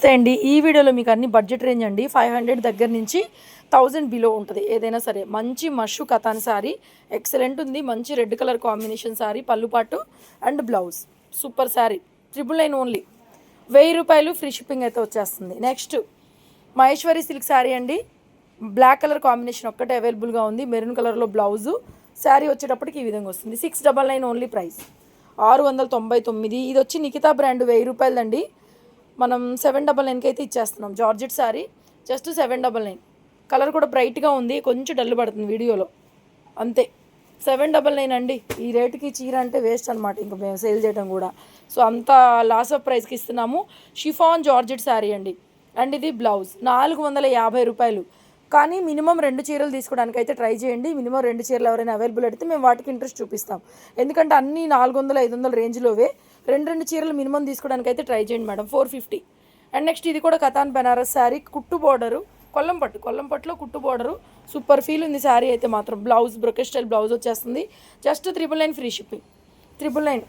నమస్తే అండి ఈ వీడియోలో మీకు అన్ని బడ్జెట్ రేంజ్ అండి. ఫైవ్ హండ్రెడ్ దగ్గర నుంచి థౌజండ్ బిలో ఉంటుంది. ఏదైనా సరే మంచి మషు కథాన్ సారీ ఎక్సలెంట్ ఉంది. మంచి red colour combination sari పళ్ళుపాటు and blouse super sari. Triple nine only వెయ్యి రూపాయలు ఫ్రీ షిప్పింగ్ అయితే వచ్చేస్తుంది. నెక్స్ట్ మహేశ్వరి సిల్క్ శారీ అండి. బ్లాక్ కలర్ కాంబినేషన్ ఒక్కటే అవైలబుల్గా ఉంది. మెరూన్ కలర్లో బ్లౌజు శారీ వచ్చేటప్పటికి ఈ విధంగా వస్తుంది. Six double nine only price ఆరు వందల తొంభై తొమ్మిది. ఇది వచ్చి నిఖితా బ్రాండ్ వెయ్యి రూపాయలండి మనం సెవెన్ డబల్ నైన్కి అయితే ఇచ్చేస్తున్నాం. Georgette sari just seven double nine. Colour కూడా బ్రైట్గా ఉంది కొంచెం డల్ పడుతుంది వీడియోలో. అంతే. సెవెన్ డబల్ నైన్ అండి. ఈ రేటుకి చీర అంటే వేస్ట్ అనమాట ఇంకా మేము సేల్ చేయడం కూడా. సో అంత లాస్ ఆఫ్ ప్రైస్కి ఇస్తున్నాము. షిఫాన్ జార్జెట్ శారీ అండి. అండ్ ఇది బ్లౌజ్ నాలుగు వందల యాభై రూపాయలు. కానీ మినిమం రెండు చీరలు తీసుకోవడానికి అయితే ట్రై చేయండి. మినిమం రెండు చీరలు ఎవరైనా అవైలబుల్ అయితే మేము వాటికి ఇంట్రెస్ట్ చూపిస్తాం. ఎందుకంటే అన్నీ నాలుగు వందల ఐదు వందల రేంజ్లోవే. రెండు రెండు చీరలు మినిమం తీసుకోవడానికి అయితే ట్రై చేయండి madam. Four fifty and next ఇది కూడా కథాన్ బెనారస్ శారీ. కుట్టు బోర్డరు కొల్లం పట్టు. కొల్లం పట్టులో కుట్టు బోర్డరు సూపర్ ఫీల్ ఉంది శారీ అయితే మాత్రం. బ్లౌజ్ బ్రొకెట్ స్టైల్ బ్లౌజ్ వచ్చేస్తుంది. Just triple nine free shipping triple nine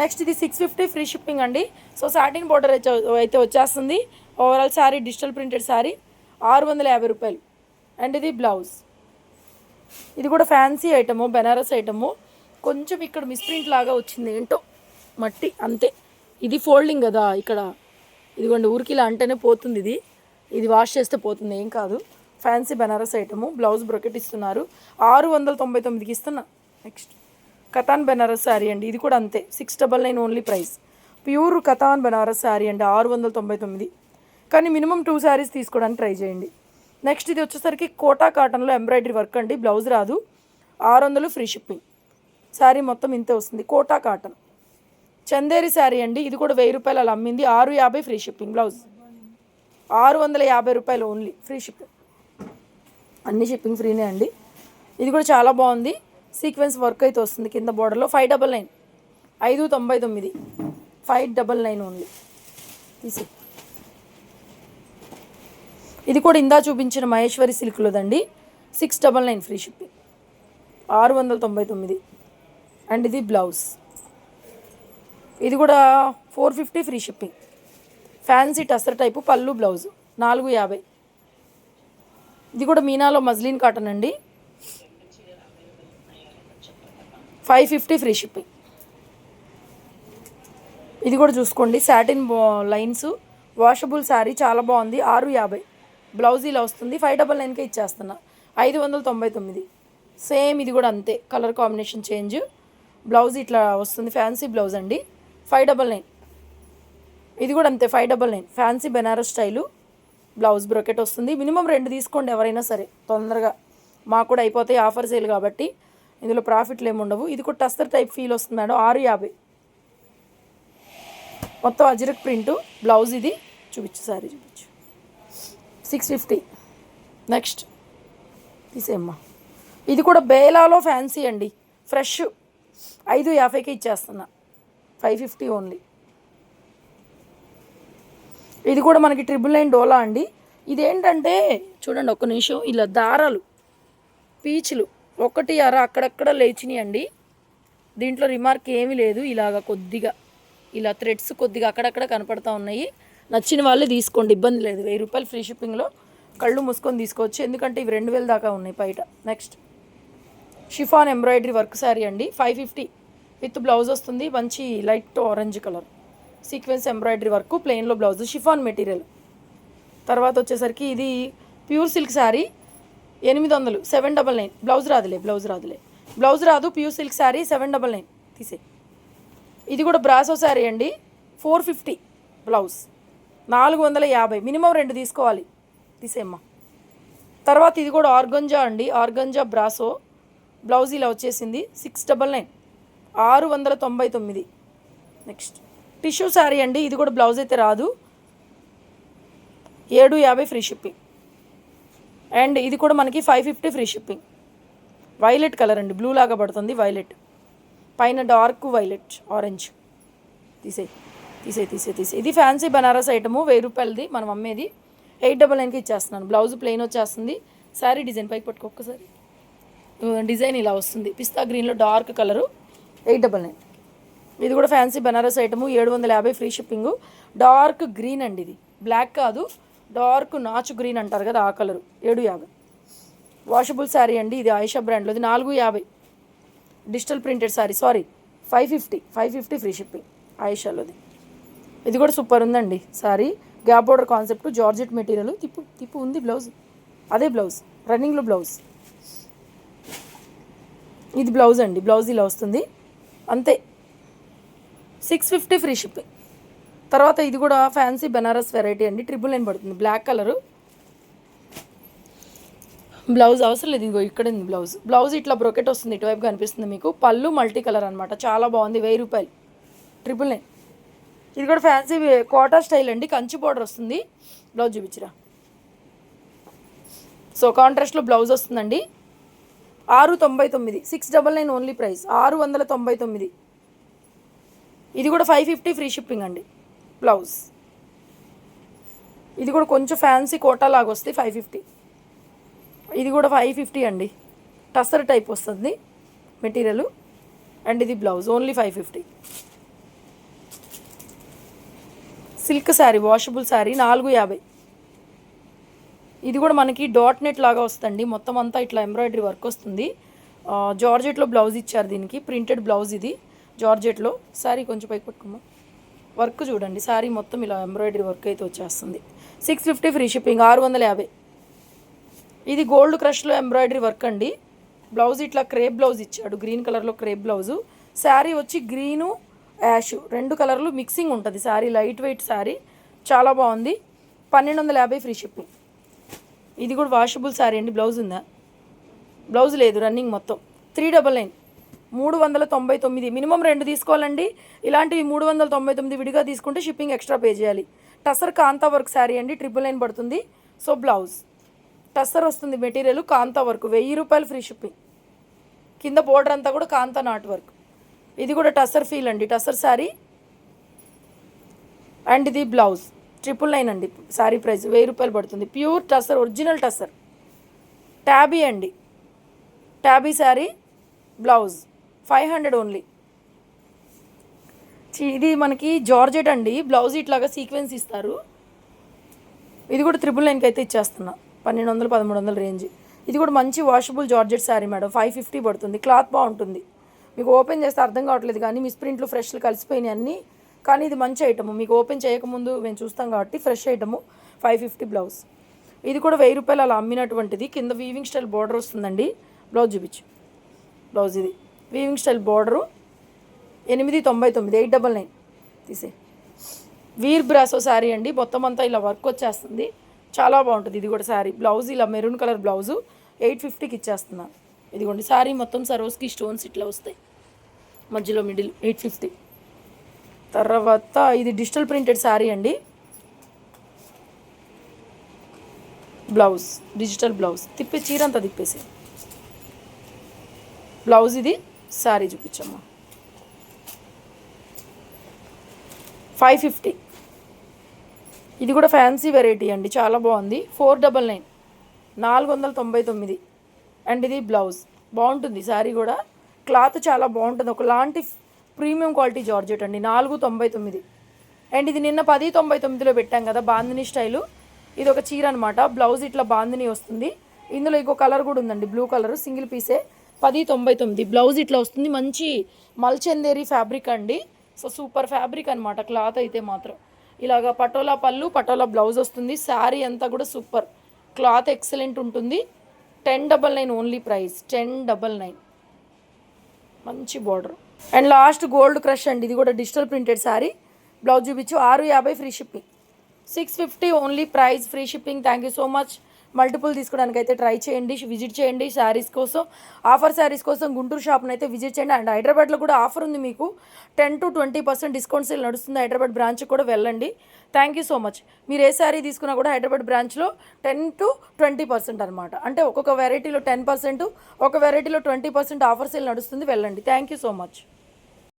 next ఇది సిక్స్ ఫిఫ్టీ ఫ్రీ షిప్పింగ్ అండి. సో సాటిన్ బోర్డర్ అయితే అయితే వచ్చేస్తుంది. Overall sari digital printed sari ఆరు వందల యాభై రూపాయలు. అండ్ ఇది బ్లౌజ్ ఇది కూడా ఫ్యాన్సీ ఐటము బెనారస్ ఐటము కొంచెం ఇక్కడ మిస్ప్రింట్ లాగా వచ్చింది ఏంటో. మట్టి అంతే. ఇది ఫోల్డింగ్ కదా ఇక్కడ. ఇదిగోండి ఊరికి ఇలా అంటేనే పోతుంది ఇది. ఇది వాష్ చేస్తే పోతుంది ఏం కాదు. Fancy Banaras item blouse brocade ఇస్తున్నారు. ఆరు వందల తొంభై తొమ్మిదికి ఇస్తున్నా. నెక్స్ట్ కథాన్ బెనారస్ శారీ అండి. ఇది కూడా అంతే. Six double nine only price pure katan Banaras sari అండి ఆరు వందల తొంభై తొమ్మిది. కానీ మినిమం టూ శారీస్ తీసుకోవడానికి ట్రై చేయండి. నెక్స్ట్ ఇది వచ్చేసరికి కోటా కాటన్లో ఎంబ్రాయిడరీ వర్క్ అండి. బ్లౌజ్ రాదు. ఆరు వందలు ఫ్రీ షిప్పింగ్ శారీ మొత్తం ఇంతే వస్తుంది. Quota cotton. చందేరి శారీ అండి. ఇది కూడా వెయ్యి రూపాయలు అలా అమ్మింది. ఆరు యాభై ఫ్రీ షిప్పింగ్ బ్లౌజ్. ఆరు వందల యాభై రూపాయలు ఓన్లీ ఫ్రీ షిప్పింగ్. అన్ని షిప్పింగ్ ఫ్రీనే అండి. ఇది కూడా చాలా బాగుంది. సీక్వెన్స్ వర్క్ అయితే వస్తుంది కింద బోర్డర్లో ఫైవ్ డబల్ నైన్. ఐదు తొంభై తొమ్మిది. Five double nine only. తీసి ఇది కూడా ఇందా చూపించిన Maheshwari సిల్క్లోదండి. Six double nine free shipping. ఆరు వందల తొంభై తొమ్మిది. అండ్ ఇది బ్లౌజ్. ఇది కూడా four fifty free shipping. Fancy tussar type పళ్ళు బ్లౌజ్ నాలుగు యాభై. ఇది కూడా మీనాలో మజ్లిన్ కాటన్ అండి. Five fifty free shipping. ఇది కూడా చూసుకోండి సాటిన్ లైన్స్ వాషబుల్ శారీ చాలా బాగుంది ఆరు యాభై. బ్లౌజ్ ఇలా వస్తుంది ఫైవ్ డబల్ నైన్కే ఇచ్చేస్తున్నా ఐదు వందల తొంభై తొమ్మిది. సేమ్ ఇది కూడా అంతే కలర్ కాంబినేషన్ చేంజ్. బ్లౌజ్ ఇట్లా వస్తుంది ఫ్యాన్సీ బ్లౌజ్ అండి. Five double nine. ఇది కూడా అంతే five double nine. Fancy Banaras style blouse brocade వస్తుంది. మినిమం రెండు తీసుకోండి ఎవరైనా సరే తొందరగా. మాకు కూడా అయిపోతాయి ఆఫర్ సేల్ కాబట్టి ఇందులో ప్రాఫిట్లు ఏమి ఉండవు. ఇది కూడా టస్తర్ టైప్ ఫీల్ వస్తుంది మేడం ఆరు యాభై. మొత్తం అజిరక్ ప్రింట్ బ్లౌజ్ ఇది. చూపించు సారీ చూపించు. Six fifty. నెక్స్ట్. తీసేమ్మా ఇది కూడా బేలాలో ఫ్యాన్సీ అండి. ఫ్రెష్. ఐదు యాభైకి ఇచ్చేస్తున్నా. Five fifty only. ఇది కూడా మనకి ట్రిపుల్ నైన్ డోలా అండి. ఇదేంటంటే చూడండి ఒక్క నిమిషం ఇలా దారాలు పీచులు ఒకటి అర అక్కడక్కడ లేచినాయి అండి. దీంట్లో రిమార్క్ ఏమీ లేదు ఇలాగ కొద్దిగా ఇలా థ్రెడ్స్ కొద్దిగా అక్కడక్కడ కనపడతా ఉన్నాయి. నచ్చిన వాళ్ళే తీసుకోండి ఇబ్బంది లేదు. వెయ్యి రూపాయలు ఫ్రీ షిప్పింగ్లో కళ్ళు మూసుకొని తీసుకోవచ్చు. ఎందుకంటే ఇవి రెండు వేల దాకా ఉన్నాయి బయట. Next chiffon embroidery work sari అండి. ఫైవ్ ఫిఫ్టీ విత్ బ్లౌజ్ వస్తుంది. మంచి light orange colour sequence embroidery work ప్లెయిన్లో blouse. Chiffon material తర్వాత వచ్చేసరికి ఇది ప్యూర్ సిల్క్ శారీ ఎనిమిది వందలు సెవెన్ డబల్ నైన్ బ్లౌజ్ రాదులే బ్లౌజ్ రాదులే. బ్లౌజ్ రాదు pure silk sari seven double nine తీసే. ఇది కూడా బ్రాసో శారీ అండి. ఫోర్ ఫిఫ్టీ బ్లౌజ్ నాలుగు వందల యాభై. మినిమం రెండు తీసుకోవాలి. తీసేమ్మా తర్వాత ఇది కూడా ఆర్గంజా అండి. ఆర్గంజా బ్రాసో బ్లౌజ్ ఇలా వచ్చేసింది. సిక్స్ డబల్ నైన్ ఆరు వందల తొంభై తొమ్మిది. నెక్స్ట్ టిష్యూ శారీ అండి ఇది కూడా బ్లౌజ్ అయితే రాదు. ఏడు యాభై ఫ్రీ షిప్పింగ్ అండ్ ఇది కూడా మనకి five fifty free shipping violet colour అండి బ్లూ లాగా పడుతుంది వైలెట్ పైన డార్క్ వైలెట్ ఆరెంజ్ తీసే తీసే తీసే తీసే ఇది ఫ్యాన్సీ బనారస్ ఐటము వెయ్యి రూపాయలది మనం అమ్మేది. ఎయిట్ డబల్ నైన్కి ఇచ్చేస్తున్నాను. బ్లౌజ్ ప్లెయిన్ వచ్చేస్తుంది. శారీ డిజైన్ పైకి పట్టుకో ఒక్కసారి. డిజైన్ ఇలా వస్తుంది. పిస్తా గ్రీన్లో dark colour eight double nine. ఇది కూడా ఫ్యాన్సీ బనారస్ ఐటము ఏడు వందల యాభై ఫ్రీ షిప్పింగ్. డార్క్ గ్రీన్ అండి ఇది. బ్లాక్ కాదు డార్క్ నాచు గ్రీన్ అంటారు కదా ఆ కలరు. ఏడు యాభై. వాషబుల్ శారీ అండి ఇది ఆయిషా బ్రాండ్లో ఇది నాలుగు యాభై. Digital printed sari sorry five fifty. Five fifty free shipping ఆయిషాలోది. ఇది కూడా సూపర్ ఉందండి sari gap border concept georgette material. తిప్పు తిప్పు ఉంది బ్లౌజ్. అదే బ్లౌజ్ రన్నింగ్లో బ్లౌజ్. ఇది బ్లౌజ్ అండి బ్లౌజ్ ఇలా వస్తుంది. అంతే. సిక్స్ ఫిఫ్టీ ఫ్రీ షిప్పింగ్ తర్వాత ఇది కూడా ఫ్యాన్సీ బెనారస్ వెరైటీ అండి. ట్రిపుల్ నైన్ పడుతుంది. బ్లాక్ కలరు బ్లౌజ్ అవసరం లేదు. ఇదిగో ఇక్కడ ఉంది బ్లౌజ్ బ్లౌజ్ ఇట్లా బ్రొకెట్ వస్తుంది. ఇటువైపు కనిపిస్తుంది మీకు. పళ్ళు మల్టీ కలర్ అనమాట చాలా బాగుంది. వెయ్యి రూపాయలు. ట్రిపుల్ నైన్ ఇది కూడా ఫ్యాన్సీ కోటా స్టైల్ అండి. కంచి బోర్డర్ వస్తుంది. బ్లౌజ్ చూపించరా. సో కాంట్రాస్ట్లో బ్లౌజ్ వస్తుందండి. ఆరు తొంభై తొమ్మిది. Six double nine only price ఆరు వందల తొంభై తొమ్మిది. ఇది కూడా ఫైవ్ ఫిఫ్టీ ఫ్రీ షిప్పింగ్ అండి. బ్లౌజ్ ఇది కూడా కొంచెం ఫ్యాన్సీ కోటా లాగా వస్తే ఫైవ్ ఫిఫ్టీ ఇది కూడా ఫైవ్ ఫిఫ్టీ అండి. టసర్ టైప్ వస్తుంది మెటీరియల్. అండ్ ఇది blouse only five fifty silk sari washable sari నాలుగు యాభై. ఇది కూడా మనకి డాట్ నెట్ లాగా వస్తుంది మొత్తం అంతా ఇట్లా ఎంబ్రాయిడరీ వర్క్ వస్తుంది. జార్జెట్లో బ్లౌజ్ ఇచ్చారు దీనికి. ప్రింటెడ్ బ్లౌజ్ ఇది జార్జెట్లో. శారీ కొంచెం పైకి పట్టుకోమా వర్క్ చూడండి. శారీ మొత్తం ఇలా ఎంబ్రాయిడరీ వర్క్ అయితే వచ్చేస్తుంది. సిక్స్ ఫిఫ్టీ ఫ్రీ షిప్పింగ్ ఆరు వందల యాభై. ఇది గోల్డ్ క్రష్లో ఎంబ్రాయిడరీ వర్క్ అండి. బ్లౌజ్ ఇట్లా క్రేప్ బ్లౌజ్ ఇచ్చాడు. గ్రీన్ కలర్లో క్రేప్ బ్లౌజు. శారీ వచ్చి గ్రీను యాష్. రెండు కలర్లు మిక్సింగ్ ఉంటుంది. శారీ లైట్ వెయిట్ శారీ చాలా బాగుంది. పన్నెండు వందల యాభై ఫ్రీ షిప్పింగ్. ఇది కూడా వాషబుల్ శారీ అండి. బ్లౌజ్ ఉందా? బ్లౌజ్ లేదు రన్నింగ్ మొత్తం. త్రీ డబల్ నైన్ మూడు వందల తొంభై తొమ్మిది. మినిమం రెండు తీసుకోవాలండి. ఇలాంటివి మూడు వందల తొంభై తొమ్మిది విడిగా తీసుకుంటే షిప్పింగ్ ఎక్స్ట్రా పే చేయాలి. టసర్ కాంతా వర్క్ శారీ అండి. ట్రిపుల్ నైన్ పడుతుంది. సో బ్లౌజ్ టసర్ వస్తుంది మెటీరియల్ కాంతా వర్క్ వెయ్యి రూపాయలు ఫ్రీ షిప్పింగ్ కింద బోర్డర్ అంతా కూడా కాంతా నాట్ వర్క్ ఇది కూడా టసర్ ఫీల్ అండి. టసర్ శారీ అండ్ ఇది బ్లౌజ్ ట్రిపుల్ నైన్ అండి. శారీ ప్రైస్ వెయ్యి రూపాయలు పడుతుంది. ప్యూర్ టసర్ ఒరిజినల్ టసర్ ట్యాబీ అండి. Tabby sari blouse. Five hundred only. ఇది మనకి జార్జెట్ అండి. బ్లౌజ్ ఇట్లాగా సీక్వెన్స్ ఇస్తారు. ఇది కూడా ట్రిపుల్ నైన్కి అయితే ఇచ్చేస్తున్నా. పన్నెండు వందలు పదమూడు వందల రేంజ్. ఇది కూడా మంచి washable georgette sari madam. Five fifty పడుతుంది. క్లాత్ బాగుంటుంది. మీకు ఓపెన్ చేస్తే అర్థం కావట్లేదు కానీ మిస్ ప్రింట్లు ఫ్రెష్లు కలిసిపోయినాయి అన్నీ. కానీ ఇది మంచి ఐటమ్. మీకు ఓపెన్ చేయకముందు మేము చూస్తాం కాబట్టి fresh item five fifty blouse ఇది కూడా వెయ్యి రూపాయలు అలా అమ్మినటువంటిది. కింద వీవింగ్ స్టైల్ బార్డర్ వస్తుందండి. బ్లౌజ్ చూపించు. బ్లౌజ్ ఇది. వీవింగ్ స్టైల్ బార్డరు ఎనిమిది తొంభై తొమ్మిది ఎయిట్ డబల్ నైన్ తీసే వీర్ బ్రాసో శారీ అండి. మొత్తం అంతా ఇలా వర్క్ వచ్చేస్తుంది. చాలా బాగుంటుంది ఇది కూడా శారీ. బ్లౌజ్ ఇలా మెరూన్ కలర్ బ్లౌజు ఎయిట్ ఫిఫ్టీకి ఇచ్చేస్తున్నాను ఇదిగోండి శారీ మొత్తం సరోస్కి స్టోన్స్ ఇట్లా వస్తాయి. మధ్యలో మిడిల్ ఎయిట్ ఫిఫ్టీ తర్వాత ఇది డిజిటల్ ప్రింటెడ్ శారీ అండి. Blouse digital blouse. తిప్పే చీర అంతా తిప్పేసి బ్లౌజ్ ఇది శారీ చూపించమ్మా. Five fifty. ఇది కూడా ఫ్యాన్సీ వెరైటీ అండి చాలా బాగుంది. Four double nine. నాలుగు వందల తొంభై తొమ్మిది. అండ్ ఇది బ్లౌజ్. బాగుంటుంది శారీ కూడా. క్లాత్ చాలా బాగుంటుంది. ఒకలాంటి ప్రీమియం క్వాలిటీ జార్జెట్ అండి నాలుగు తొంభై తొమ్మిది. అండ్ ఇది నిన్న పది తొంభై తొమ్మిదిలో పెట్టాం కదా బాందిని స్టైలు. ఇది ఒక చీర అనమాట బ్లౌజ్ ఇట్లా బాందిని వస్తుంది. ఇందులో ఇంకో కలర్ కూడా ఉందండి బ్లూ కలర్ సింగిల్ పీసే. పది తొంభై తొమ్మిది బ్లౌజ్ ఇట్లా వస్తుంది మంచి మల్చందేరి ఫ్యాబ్రిక్ అండి. సో సూపర్ ఫ్యాబ్రిక్ అనమాట క్లాత్ అయితే మాత్రం. ఇలాగ పటోలా పళ్ళు పటోలా బ్లౌజ్ వస్తుంది శారీ అంతా కూడా సూపర్. క్లాత్ ఎక్సలెంట్ ఉంటుంది. Ten double nine only price ten double nine. మంచి border. And last gold crush అండి. ఇది కూడా డిజిటల్ ప్రింటెడ్ శారీ బ్లౌజ్ చూపించు ఆరు యాభై free shipping. Six fifty only price free shipping. Thank you so much. Multiple తీసుకోవడానికి అయితే ట్రై చేయండి విజిట్ చేయండి శారీస్ కోసం. ఆఫర్ శారీస్ కోసం గుంటూరు షాప్ని అయితే విజిట్ చేయండి. అండ్ హైదరాబాద్లో కూడా ఆఫర్ ఉంది మీకు. Ten to twenty percent discount sale నడుస్తుంది. హైదరాబాద్ బ్రాంచ్ కూడా వెళ్ళండి. థ్యాంక్ యూ సో మచ్ మీరు ఏ శారీ తీసుకున్నా కూడా హైదరాబాద్ బ్రాంచ్లో టెన్ టు ట్వంటీ పర్సెంట్ అనమాట అంటే ఒక్కొక్క వెరైటీలో టెన్ పర్సెంట్ ఒక వెరైటీలో ట్వంటీ పర్సెంట్ ఆఫర్ సేల్ నడుస్తుంది. వెళ్ళండి. Thank you so much